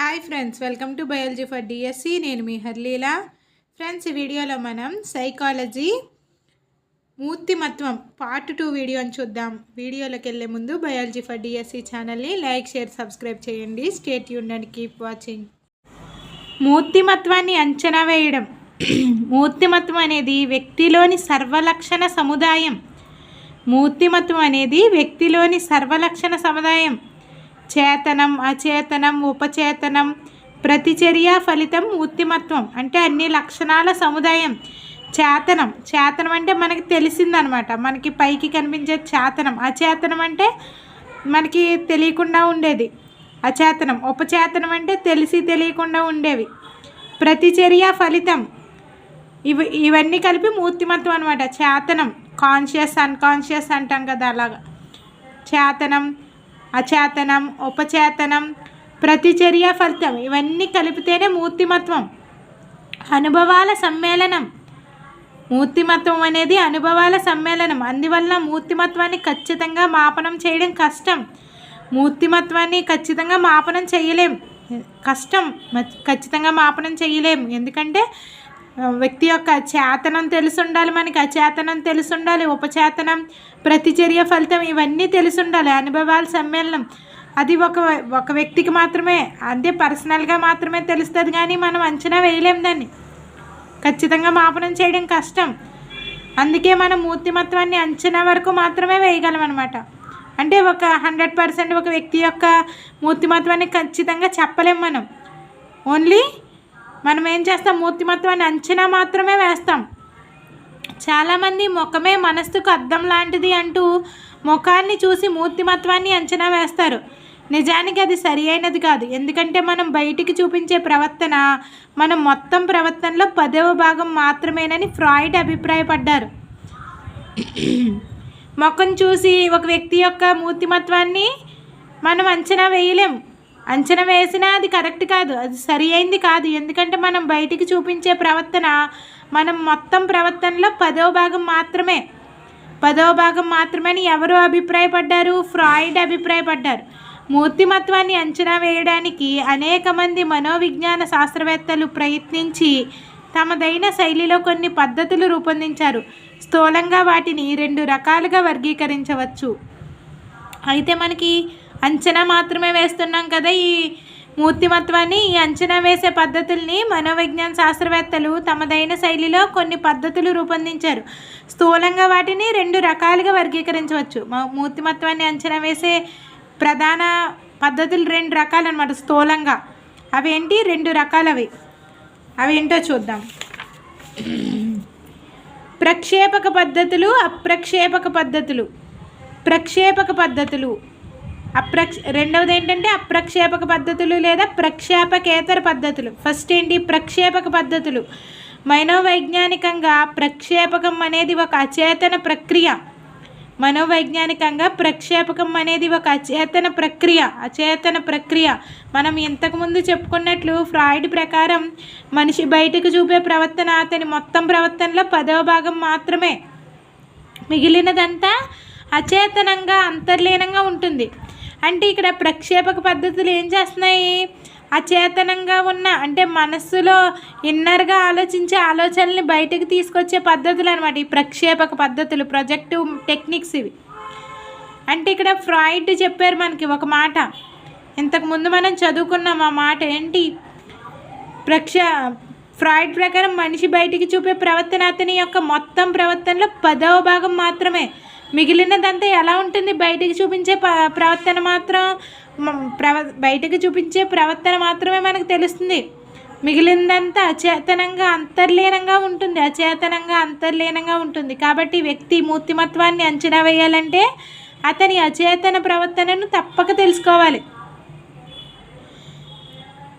Hi friends welcome to biology for DSC నేను మీ హర్లీలా. Friends ఈ వీడియోలో మనం సైకాలజీ మూర్తిమత్వం పార్ట్ టూ వీడియోని చూద్దాం. వీడియోలోకి వెళ్ళే ముందు బయాలజీ ఫర్ డిఎస్సి ఛానల్ని లైక్ షేర్ సబ్స్క్రైబ్ చేయండి. స్టేట్ యూన్ అండ్ కీప్ వాచింగ్. మూర్తిమత్వాన్ని అంచనా వేయడం. మూర్తిమత్వం అనేది వ్యక్తిలోని సర్వలక్షణ సముదాయం. మూర్తిమత్వం అనేది వ్యక్తిలోని సర్వలక్షణ సముదాయం. చేతనం అచేతనం ఉపచేతనం ప్రతిచర్య ఫలితం ఉత్తిమత్వం అంటే అన్ని లక్షణాల సముదాయం. చేతనం చేతనం అంటే మనకి తెలిసిందనమాట. మనకి పైకి కనిపించే చేతనం. అచేతనం అంటే మనకి తెలియకుండా ఉండేది. అచేతనం ఉపచేతనం అంటే తెలిసి తెలియకుండా ఉండేవి. ప్రతిచర్య ఫలితం ఇవి ఇవన్నీ కలిపి మూర్తిమత్వం అనమాట. చేతనం కాన్షియస్ అన్కాన్షియస్ అంటాం కదా అలాగా. చేతనం అచేతనం ఉపచేతనం ప్రతిచర్య ఫలితం ఇవన్నీ కలిపితేనే మూర్తిమత్వం. అనుభవాల సమ్మేళనం. మూర్తిమత్వం అనేది అనుభవాల సమ్మేళనం. అందువల్ల మూర్తిమత్వాన్ని ఖచ్చితంగా మాపనం చేయడం కష్టం. మూర్తిమత్వాన్ని ఖచ్చితంగా మాపనం చేయలేం. కష్టం. మ- ఖచ్చితంగా మాపనం చేయలేం. ఎందుకంటే వ్యక్తి యొక్క చేతనం తెలిసి ఉండాలి మనకి అచేతనం తెలిసి ఉండాలి ఉపచేతనం ప్రతిచర్య ఫలితం ఇవన్నీ తెలిసి ఉండాలి అనుభవాల సమ్మేళనం. అది ఒక ఒక వ్యక్తికి మాత్రమే అంతే పర్సనల్గా మాత్రమే తెలుస్తుంది కానీ మనం అంచనా వేయలేం దాన్ని. ఖచ్చితంగా మాపనం చేయడం కష్టం. అందుకే మనం మూర్తిమత్వాన్ని అంచనా వరకు మాత్రమే వేయగలం అనమాట అంటే ఒక హండ్రెడ్ పర్సెంట్ ఒక వ్యక్తి యొక్క మూర్తిమత్వాన్ని ఖచ్చితంగా చెప్పలేం మనం. ఓన్లీ మనం ఏం చేస్తాం? మూర్తిమత్వాన్ని అంచనా మాత్రమే వేస్తాం. చాలామంది ముఖమే మనస్సుకు అద్దం లాంటిది అంటూ ముఖాన్ని చూసి మూర్తిమత్వాన్ని అంచనా వేస్తారు. నిజానికి అది సరి అయినది కాదు. ఎందుకంటే మనం బయటికి చూపించే ప్రవర్తన మనం మొత్తం ప్రవర్తనలో పదవ భాగం మాత్రమేనని ఫ్రాయిడ్ అభిప్రాయపడ్డారు. ముఖం చూసి ఒక వ్యక్తి యొక్క మూర్తిమత్వాన్ని మనం అంచనా వేయలేం. అంచనా వేసినా అది కరెక్ట్ కాదు అది సరి అయింది కాదు. ఎందుకంటే మనం బయటికి చూపించే ప్రవర్తన మనం మొత్తం ప్రవర్తనలో పదో భాగం మాత్రమే. పదో భాగం మాత్రమని ఎవరు అభిప్రాయపడ్డారు? ఫ్రాయిడ్ అభిప్రాయపడ్డారు. మూర్తిమత్వాన్ని అంచనా వేయడానికి అనేక మంది మనోవిజ్ఞాన శాస్త్రవేత్తలు ప్రయత్నించి తమదైన శైలిలో కొన్ని పద్ధతులు రూపొందించారు. స్థూలంగా వాటిని రెండు రకాలుగా వర్గీకరించవచ్చు. అయితే మనకి అంచనా మాత్రమే వేస్తున్నాం కదా ఈ మూర్తిమత్వాన్ని. ఈ అంచనా వేసే పద్ధతుల్ని మనోవిజ్ఞాన శాస్త్రవేత్తలు తమదైన శైలిలో కొన్ని పద్ధతులు రూపొందించారు. స్థూలంగా వాటిని రెండు రకాలుగా వర్గీకరించవచ్చు. మూర్తిమత్వాన్ని అంచనా వేసే ప్రధాన పద్ధతులు రెండు రకాలన్నమాట. స్థూలంగా. అవేంటి? రెండు రకాలవి. అవేంటో చూద్దాం. ప్రక్షేపక పద్ధతులు అప్రక్షేపక పద్ధతులు. ప్రక్షేపక పద్ధతులు. అప్రక్ష రెండవది ఏంటంటే అప్రక్షేపక పద్ధతులు లేదా ప్రక్షేపకేతర పద్ధతులు. ఫస్ట్ ఏంటి? ప్రక్షేపక పద్ధతులు. మనోవైజ్ఞానికంగా ప్రక్షేపకం అనేది ఒక అచేతన ప్రక్రియ. మనోవైజ్ఞానికంగా ప్రక్షేపకం అనేది ఒక అచేతన ప్రక్రియ. అచేతన ప్రక్రియ. మనం ఇంతకుముందు చెప్పుకున్నట్లు ఫ్రాయిడ్ ప్రకారం మనిషి బయటకు చూపే ప్రవర్తన అతని మొత్తం ప్రవర్తనలో పదవ భాగం మాత్రమే. మిగిలినదంతా అచేతనంగా అంతర్లీనంగా ఉంటుంది. అంటే ఇక్కడ ప్రక్షేపక పద్ధతులు ఏం చేస్తున్నాయి? అచేతనంగా ఉన్న అంటే మనస్సులో ఇన్నర్గా ఆలోచించే ఆలోచనల్ని బయటకు తీసుకొచ్చే పద్ధతులు అనమాట ఈ ప్రక్షేపక పద్ధతులు ప్రొజెక్టివ్ టెక్నిక్స్ ఇవి. అంటే ఇక్కడ ఫ్రాయిడ్ చెప్పారు మనకి ఒక మాట. ఇంతకుముందు మనం చదువుకున్నాం ఆ మాట ఏంటి? ప్రక్ష ఫ్రాయిడ్ ప్రకారం మనిషి బయటికి చూపే ప్రవర్తన అతని యొక్క మొత్తం ప్రవర్తనలో పదవ భాగం మాత్రమే. మిగిలినదంతా ఎలా ఉంటుంది? బయటికి చూపించే ప్రవర్తన మాత్రం ప్రవ బయటకు చూపించే ప్రవర్తన మాత్రమే మనకు తెలుస్తుంది. మిగిలిందంతా అచేతనంగా అంతర్లీనంగా ఉంటుంది. అచేతనంగా అంతర్లీనంగా ఉంటుంది. కాబట్టి వ్యక్తి మూర్తిమత్వాన్ని అంచనా వేయాలంటే అతని అచేతన ప్రవర్తనను తప్పక తెలుసుకోవాలి.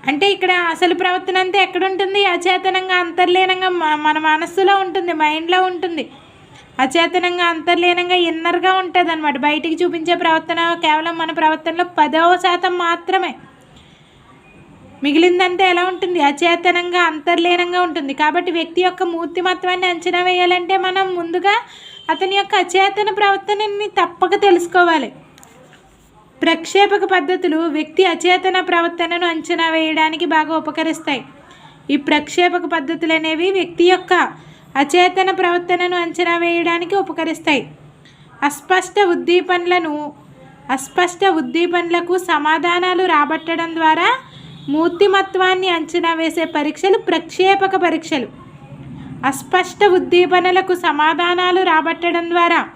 అంటే ఇక్కడ అసలు ప్రవర్తన అంతా ఎక్కడ ఉంటుంది? అచేతనంగా అంతర్లీనంగా మన మనస్సులో ఉంటుంది. మైండ్లో ఉంటుంది. అచేతనంగా అంతర్లీనంగా ఇన్నర్గా ఉంటుంది అనమాట బయటికి చూపించే ప్రవర్తన కేవలం మన ప్రవర్తనలో పదవ శాతం మాత్రమే. మిగిలిందంతా ఎలా ఉంటుంది? అచేతనంగా అంతర్లీనంగా ఉంటుంది. కాబట్టి వ్యక్తి యొక్క మూర్తిమత్వాన్ని అంచనా వేయాలంటే మనం ముందుగా అతని యొక్క అచేతన ప్రవర్తనని తప్పక తెలుసుకోవాలి. ప్రక్షేపక పద్ధతులు వ్యక్తి అచేతన ప్రవర్తనను అంచనా వేయడానికి బాగా ఉపకరిస్తాయి. ఈ ప్రక్షేపక పద్ధతులు అనేవి వ్యక్తి యొక్క అచేతన ప్రవర్తనను అంచనా వేయడానికి ఉపకరిస్తాయి. అస్పష్ట ఉద్దీపనలను అస్పష్ట ఉద్దీపనలకు సమాధానాలు రాబట్టడం ద్వారా మూర్తిమత్వాన్ని అంచనా వేసే పరీక్షలు ప్రక్షేపక పరీక్షలు. అస్పష్ట ఉద్దీపనలకు సమాధానాలు రాబట్టడం ద్వారా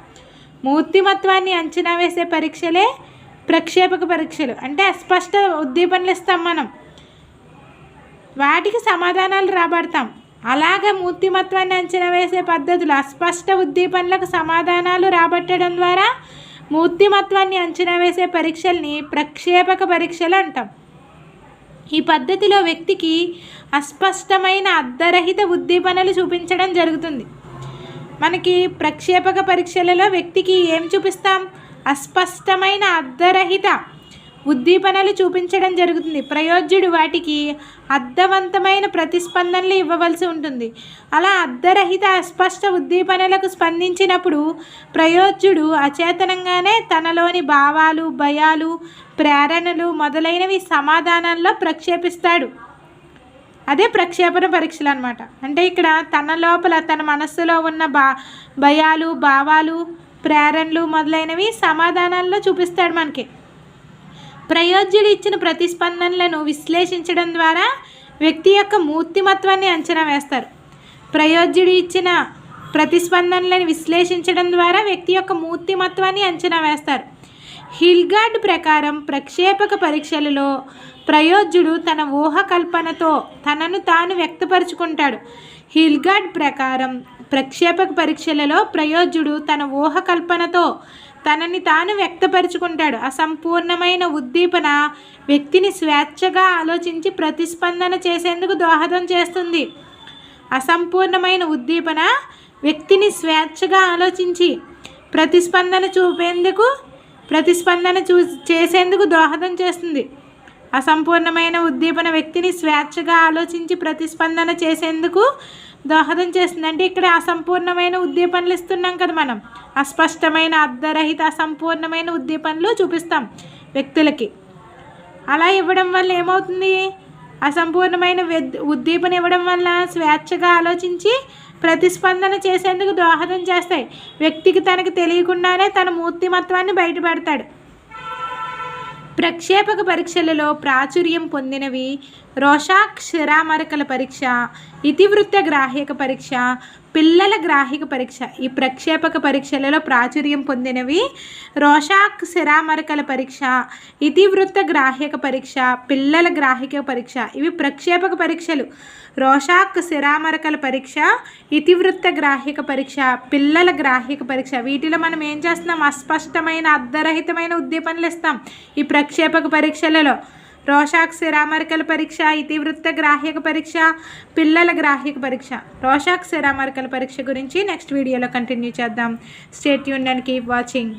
మూర్తిమత్వాన్ని అంచనా వేసే పరీక్షలే ప్రక్షేపక పరీక్షలు. అంటే అస్పష్ట ఉద్దీపనలు ఇస్తాం మనం. వాటికి సమాధానాలు రాబడతాం. అలాగే మూర్తిమత్వాన్ని అంచనా వేసే పద్ధతులు అస్పష్ట ఉద్దీపనలకు సమాధానాలు రాబట్టడం ద్వారా మూర్తిమత్వాన్ని అంచనా వేసే పరీక్షల్ని ప్రక్షేపక పరీక్షలు అంటాం. ఈ పద్ధతిలో వ్యక్తికి అస్పష్టమైన అర్ధరహిత ఉద్దీపనలు చూపించడం జరుగుతుంది. మనకి ప్రక్షేపక పరీక్షలలో వ్యక్తికి ఏం చూపిస్తాం? అస్పష్టమైన అర్ధరహిత ఉద్దీపనలు చూపించడం జరుగుతుంది. ప్రయోజ్యుడు వాటికి అర్థవంతమైన ప్రతిస్పందనలు ఇవ్వవలసి ఉంటుంది. అలా అర్ధరహిత అస్పష్ట ఉద్దీపనలకు స్పందించినప్పుడు ప్రయోజ్యుడు అచేతనంగానే తనలోని భావాలు భయాలు ప్రేరణలు మొదలైనవి సమాధానాల్లో ప్రక్షేపిస్తాడు. అదే ప్రక్షేపణ పరీక్షలు అనమాట అంటే ఇక్కడ తన లోపల తన మనస్సులో ఉన్న బా భయాలు భావాలు ప్రేరణలు మొదలైనవి సమాధానాల్లో చూపిస్తాడు మనకి. ప్రయోజ్యుడు ఇచ్చిన ప్రతిస్పందనలను విశ్లేషించడం ద్వారా వ్యక్తి యొక్క మూర్తిమత్వాన్ని అంచనా వేస్తారు. ప్రయోజ్యుడు ఇచ్చిన ప్రతిస్పందనలను విశ్లేషించడం ద్వారా వ్యక్తి యొక్క మూర్తిమత్వాన్ని అంచనా వేస్తారు. హిల్గార్డ్ ప్రకారం ప్రక్షేపక పరీక్షలలో ప్రయోజ్యుడు తన ఊహ కల్పనతో తనను తాను వ్యక్తపరుచుకుంటాడు. హిల్గార్డ్ ప్రకారం ప్రక్షేపక పరీక్షలలో ప్రయోజ్యుడు తన ఊహ కల్పనతో తనని తాను వ్యక్తపరుచుకుంటాడు. అసంపూర్ణమైన ఉద్దీపన వ్యక్తిని స్వేచ్ఛగా ఆలోచించి ప్రతిస్పందన చేసేందుకు దోహదం చేస్తుంది. అసంపూర్ణమైన ఉద్దీపన వ్యక్తిని స్వేచ్ఛగా ఆలోచించి ప్రతిస్పందన చూపేందుకు ప్రతిస్పందన చూ చేసేందుకు దోహదం చేస్తుంది. అసంపూర్ణమైన ఉద్దీపన వ్యక్తిని స్వేచ్ఛగా ఆలోచించి ప్రతిస్పందన చేసేందుకు దోహదం చేస్తుందంటే ఇక్కడ అసంపూర్ణమైన ఉద్దీపనలు ఇస్తున్నాం కదా మనం. అస్పష్టమైన అర్ధరహిత అసంపూర్ణమైన ఉద్దీపనలు చూపిస్తాం వ్యక్తులకి. అలా ఇవ్వడం వల్ల ఏమవుతుంది? అసంపూర్ణమైన వెద్- ఉద్దీపన ఇవ్వడం వల్ల స్వేచ్ఛగా ఆలోచించి ప్రతిస్పందన చేసేందుకు దోహదం చేస్తాయి. వ్యక్తికి తనకు తెలియకుండానే తన మూర్తిమత్వాన్ని బయటపెడతాడు. ప్రక్షేపక పరీక్షలలో ప్రాచుర్యం పొందినవి రోషాక్ శిరామరకల పరీక్ష ఇతివృత్త గ్రాహ్యక పరీక్ష పిల్లల గ్రాహిక పరీక్ష. ఈ ప్రక్షేపక పరీక్షలలో ప్రాచుర్యం పొందినవి రోషాక్ శిరామరకల పరీక్ష ఇతివృత్త గ్రాహ్యక పరీక్ష పిల్లల గ్రాహిక పరీక్ష. ఇవి ప్రక్షేపక పరీక్షలు. రోషాక్ శిరామరకల పరీక్ష ఇతివృత్త గ్రాహ్యక పరీక్ష పిల్లల గ్రాహ్యక పరీక్ష. వీటిలో మనం ఏం చేస్తున్నాం? అస్పష్టమైన అర్ధరహితమైన ఉద్దీపనలు ఇస్తాం ఈ ప్రక్షేపక పరీక్షలలో. రోషాక్ శిరామరికల పరీక్ష ఇతివృత్త గ్రాహ్యక పరీక్ష పిల్లల గ్రాహ్యక పరీక్ష. రోషాక్ శిరామరికల పరీక్ష గురించి నెక్స్ట్ వీడియోలో కంటిన్యూ చేద్దాం. స్టేట్ యూన్ అండ్ కీప్ వాచింగ్